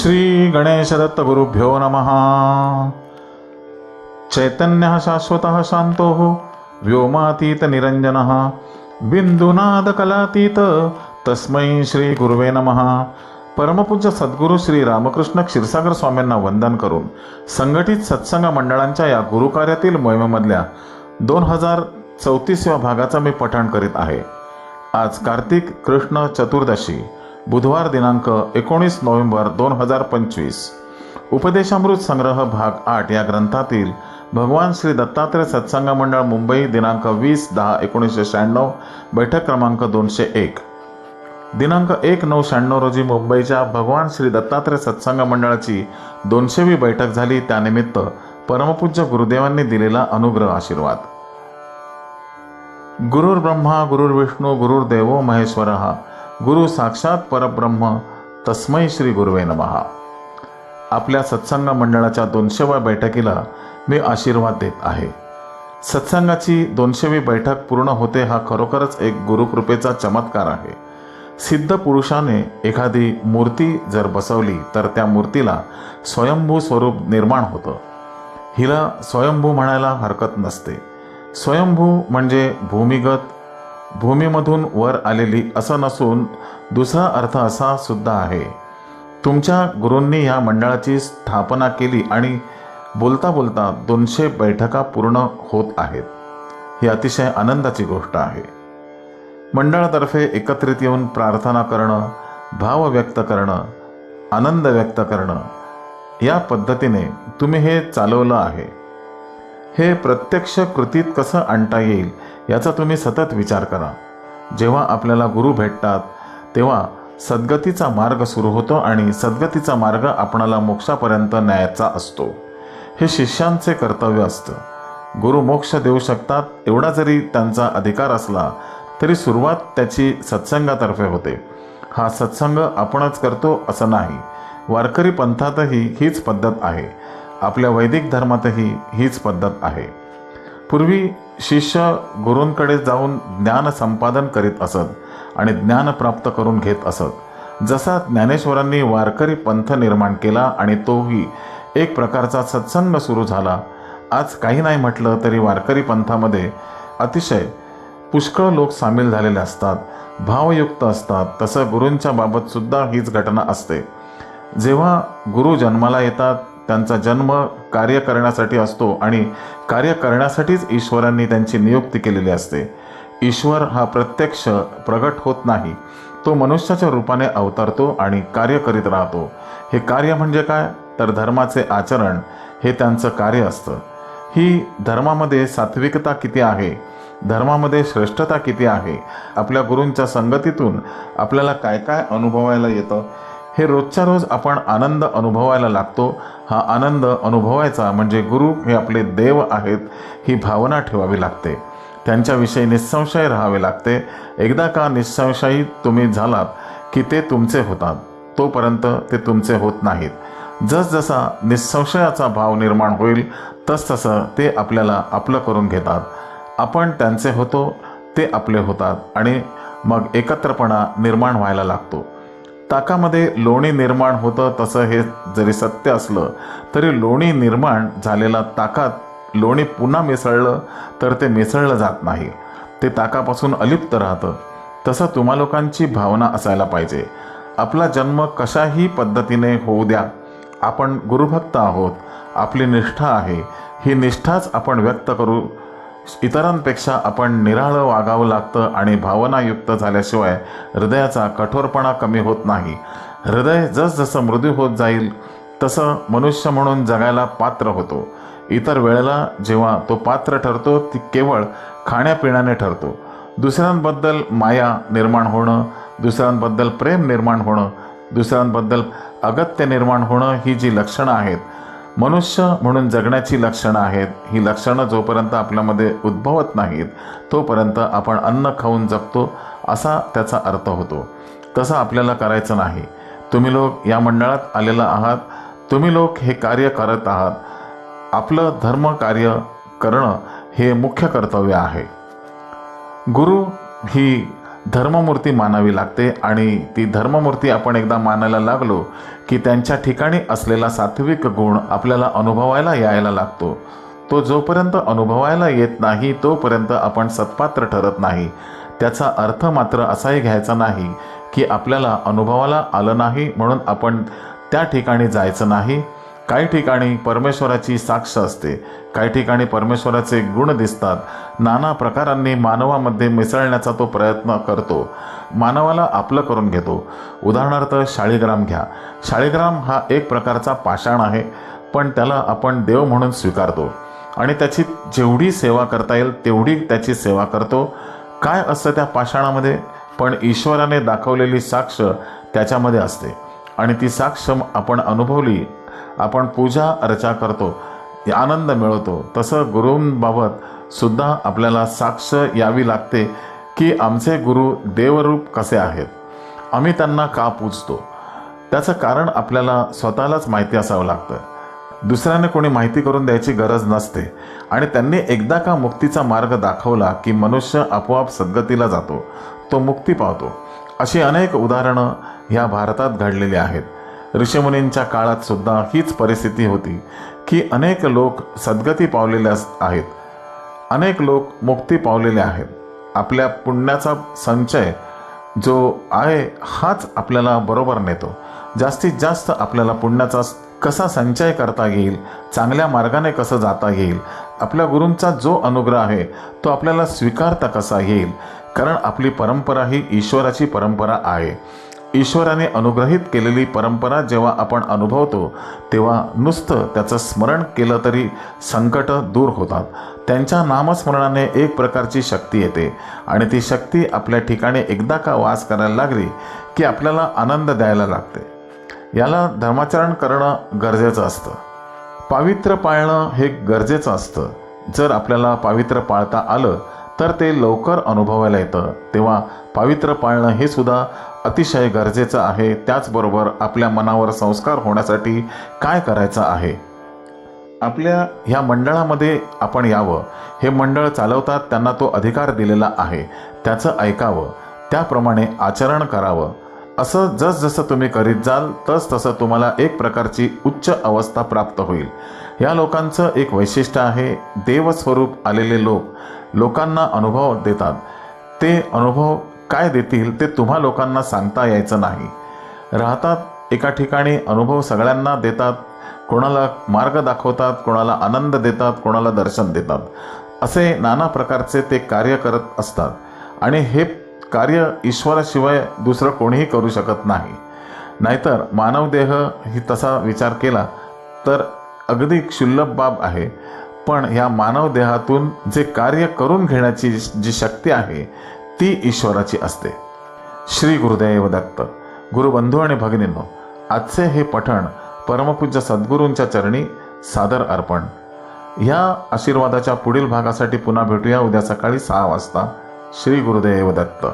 श्री गणेशदत्त गुरुभ्यो नमः। चैतन्यः शाश्वतः शान्तो व्योमातीत निरञ्जनः बिंदुनादकलातीत तस्मै श्री गुरुवे नमः। परमपूज्य सद्गुरू श्री रामकृष्ण क्षीरसागर स्वामींना वंदन करून संघटित सत्संग मंडळांच्या या गुरुकार्यातील मोहिमेमधल्या दोन हजार चौतीसव्या भागाचा मी पठण करीत आहे. आज कार्तिक कृष्ण चतुर्दशी बुधवार दिनांक एकोणीस नोव्हेंबर दोन हजार पंचवीस. उपदेशामृत संग्रह भाग आठ या ग्रंथातील भगवान श्री दत्तात्रय सत्संग मंडळ मुंबई दिनांक वीस दहा एकोणीसशे शहाण्णव बैठक क्रमांक दोनशे एक. दिनांक एक नऊ शहाण्णव रोजी मुंबईच्या भगवान श्री दत्तात्रय सत्संग मंडळाची दोनशेवी बैठक झाली. त्यानिमित्त परमपूज्य गुरुदेवांनी दिलेला अनुग्रह आशीर्वाद. गुरुर्ब्रह्मा गुरुर्विष्णू गुरुर्देवो महेश्वर. गुरु साक्षात परब्रह्म तस्मै श्री गुरुवे नमहा आपल्या सत्संग मंडळाच्या दोनशेव्या बैठकीला मी आशीर्वाद देत आहे. सत्संगाची दोनशेवी बैठक पूर्ण होते हा खरोखरच एक गुरुकृपेचा चमत्कार आहे. सिद्ध पुरुषाने एखादी मूर्ती जर बसवली तर त्या मूर्तीला स्वयंभू स्वरूप निर्माण होतं. हिला स्वयंभू म्हणायला हरकत नसते. स्वयंभू म्हणजे भूमिगत भूमीमधून वर आलेली असं नसून दुसरा अर्थ असा सुद्धा आहे. तुमच्या गुरूंनी या मंडळाची स्थापना केली आणि बोलता बोलता दोनशे बैठका पूर्ण होत आहेत. ही अतिशय आनंदाची गोष्ट आहे. मंडळातर्फे एकत्रित येऊन प्रार्थना करणं भाव व्यक्त करणं आनंद व्यक्त करणं या पद्धतीने तुम्ही हे चालवलं आहे. हे प्रत्यक्ष कृतीत कसं आणता येईल याचा तुम्ही सतत विचार करा. जेव्हा आपल्याला गुरु भेटतात तेव्हा सद्गतीचा मार्ग सुरू होतो आणि सद्गतीचा मार्ग आपणाला मोक्षापर्यंत न्यायाचा असतो. हे शिष्यांचे कर्तव्य असतं. गुरु मोक्ष देऊ शकतात एवढा जरी त्यांचा अधिकार असला तरी सुरुवात त्याची सत्संगातर्फे होते. हा सत्संग आपणच करतो असं नाही. वारकरी पंथातही हीच पद्धत आहे. आपल्या वैदिक धर्मातही हीच पद्धत आहे. पूर्वी शिष्य गुरूंकडे जाऊन ज्ञान संपादन करीत असत आणि ज्ञान प्राप्त करून घेत असत. जसा ज्ञानेश्वरांनी वारकरी पंथ निर्माण केला आणि तोही एक प्रकारचा सत्संग सुरू झाला आज काही नाही म्हटलं तरी वारकरी पंथामध्ये अतिशय पुष्कळ लोक सामील झालेले असतात भावयुक्त असतात. तसं गुरूंच्या बाबतसुद्धा हीच घटना असते. जेव्हा गुरु जन्माला येतात त्यांचा जन्म कार्य करण्यासाठी असतो आणि कार्य करण्यासाठीच ईश्वरांनी त्यांची नियुक्ती केलेली असते. ईश्वर हा प्रत्यक्ष प्रगट होत नाही. तो मनुष्याच्या रूपाने अवतरतो आणि कार्य करीत राहतो. हे कार्य म्हणजे काय? तर धर्माचे आचरण. हे त्यांचं कार्य असतं. ही धर्मामध्ये सात्विकता किती आहे? धर्मामध्ये श्रेष्ठता किती आहे? आपल्या गुरूंच्या संगतीतून आपल्याला काय काय अनुभवायला येतं? हे रोजच्या रोज आपण आनंद अनुभवायला लागतो. हा आनंद अनुभवायचा म्हणजे गुरु हे आपले देव आहेत ही भावना ठेवावी लागते. त्यांच्याविषयी निसंशय राहावे लागते. एकदा का निसंशयी तुम्ही झालात की ते तुमचे होतात तोपर्यंत ते तुमचे होत नाहीत. जसजसा निसंशयाचा भाव निर्माण होईल तसतसं ते आपल्याला आपलं करून घेतात. आपण त्यांचे होतो ते आपले होतात आणि मग एकत्रपणा निर्माण व्हायला लागतो. ताकामध्ये लोणी निर्माण होतं तसं हे जरी सत्य असलं तरी लोणी निर्माण झालेला ताकात लोणी पुन्हा मिसळलं तर ते मिसळलं जात नाही. ते ताकापासून अलिप्त राहतं. तसं तुम्हा लोकांची भावना असायला पाहिजे. आपला जन्म कशाही पद्धतीने होऊ द्या. आपण गुरुभक्त आहोत. आपली निष्ठा आहे. ही निष्ठाच आपण व्यक्त करू इतरांपेक्षा आपण निराळं वागावं लागतं आणि भावनायुक्त झाल्याशिवाय हृदयाचा कठोरपणा कमी होत नाही. हृदय जसजसं मृदू होत जाईल तसं मनुष्य म्हणून जगायला पात्र होतो. इतर वेळेला जेव्हा तो पात्र ठरतो ती केवळ खाण्यापिण्याने ठरतो. दुसऱ्यांबद्दल माया निर्माण होणं दुसऱ्यांबद्दल प्रेम निर्माण होणं दुसऱ्यांबद्दल अगत्य निर्माण होणं ही जी लक्षणं आहेत मनुष्य म्हणून जगण्याची लक्षणं आहेत ही लक्षणं जोपर्यंत आपल्यामध्ये उद्भवत नाहीत तोपर्यंत आपण अन्न खाऊन जगतो असा त्याचा अर्थ होतो. तसं आपल्याला करायचं नाही. तुम्ही लोक या मंडळात आलेला आहात तुम्ही लोक हे कार्य करत आहात. आपलं धर्म कार्य करणं हे मुख्य कर्तव्य आहे. गुरु ही धर्ममूर्ती मानावी लागते आणि ती धर्ममूर्ती आपण एकदा मानायला लागलो की त्यांच्या ठिकाणी असलेला सात्विक गुण आपल्याला अनुभवायला यायला लागतो. तो जोपर्यंत अनुभवायला येत नाही तोपर्यंत आपण सत्पात्र ठरत नाही. त्याचा अर्थ मात्र असाही घ्यायचा नाही की आपल्याला अनुभवाला आलं नाही म्हणून आपण त्या ठिकाणी जायचं नाही. काही ठिकाणी परमेश्वराची साक्ष असते. काही ठिकाणी परमेश्वराचे गुण दिसतात. नाना प्रकारांनी मानवामध्ये मिसळण्याचा तो प्रयत्न करतो. मानवाला आपलं करून घेतो. उदाहरणार्थ शाळीग्राम घ्या. शाळीग्राम हा एक प्रकारचा पाषाण आहे पण त्याला आपण देव म्हणून स्वीकारतो. आणि त्याची जेवढी सेवा करता येईल तेवढी त्याची सेवा करतो. काय असतं त्या पाषाणामध्ये? पण ईश्वराने दाखवलेली साक्ष त्याच्यामध्ये असते. आणि ती साक्ष आपण अनुभवली आपण पूजा अर्चा करतो आनंद मिळवतो. तसं गुरूंबाबत सुद्धा आपल्याला साक्ष यावी लागते की आमचे गुरु देवरूप कसे आहेत. आम्ही त्यांना का पूजतो? त्याचं कारण आपल्याला स्वतःलाच माहिती असावं लागतं. दुसऱ्याने कोणी माहिती करून द्यायची गरज नसते. आणि त्यांनी एकदा का मुक्तीचा मार्ग दाखवला की मनुष्य आपोआप सद्गतीला जातो तो मुक्ती पावतो. अशी अनेक उदाहरणं ह्या भारतात घडलेली आहेत. ऋषीमुनींच्या काळात सुद्धा हीच परिस्थिती होती की अनेक लोक सद्गती पावलेले आहेत. अनेक लोक मुक्ती पावलेले आहेत. आपल्या पुण्याचा संचय जो आहे हाच आपल्याला बरोबर नेतो. जास्तीत जास्त आपल्याला पुण्याचा कसा संचय करता येईल चांगल्या मार्गाने कसं जाता येईल आपल्या गुरूंचा जो अनुग्रह आहे तो आपल्याला स्वीकारता कसा येईल कारण आपली परंपरा ही ईश्वराची परंपरा आहे. ईश्वराने अनुग्रहित केलेली परंपरा जेव्हा आपण अनुभवतो तेव्हा नुसतं त्याचं स्मरण केलं तरी संकट दूर होतात. त्यांच्या नामस्मरणाने एक प्रकारची शक्ती येते आणि ती शक्ती आपल्या ठिकाणी एकदा का वास करायला लागली की आपल्याला आनंद द्यायला लागते. याला धर्माचरण करणं गरजेचं असतं. पावित्र्य पाळणं हे गरजेचं असतं. जर आपल्याला पावित्र्य पाळता आलं तर ते लवकर अनुभवायला येतं. तेव्हा पावित्र्य पाळणं हे सुद्धा अतिशय गरजेचं आहे. त्याचबरोबर आपल्या मनावर संस्कार होण्यासाठी काय करायचं आहे? आपल्या ह्या मंडळामध्ये आपण यावं. हे मंडळ चालवतात त्यांना तो अधिकार दिलेला आहे. त्याचं ऐकावं. त्याप्रमाणे आचरण करावं. असं जसजसं तुम्ही करीत जाल तस तसं तुम्हाला एक प्रकारची उच्च अवस्था प्राप्त होईल. या लोकांचं एक वैशिष्ट्य आहे देवस्वरूप आलेले लोक. लोकांना अनुभव देतात. ते अनुभव काय देतील ते तुम्हा लोकांना सांगता यायचं नाही. राहतात एका ठिकाणी अनुभव सगळ्यांना देतात. कोणाला मार्ग दाखवतात कोणाला आनंद देतात कोणाला दर्शन देतात. असे नाना प्रकारचे ते कार्य करत असतात. आणि हे कार्य ईश्वराशिवाय दुसरं कोणीही करू शकत नाही. नाहीतर मानवदेह ही तसा विचार केला तर अगदी क्षुल्लभ बाब आहे. पण ह्या मानव देहातून जे कार्य करून घेण्याची जी शक्ती आहे ती ईश्वराची असते. श्री गुरुदेव दत्त गुरुबंधू आणि भगिनींनो आजचे हे पठण परमपूज्य सद्गुरूंच्या चरणी सादर अर्पण. ह्या आशीर्वादाच्या पुढील भागासाठी पुन्हा भेटूया उद्या सकाळी सहा वाजता. श्री गुरुदेव दत्त.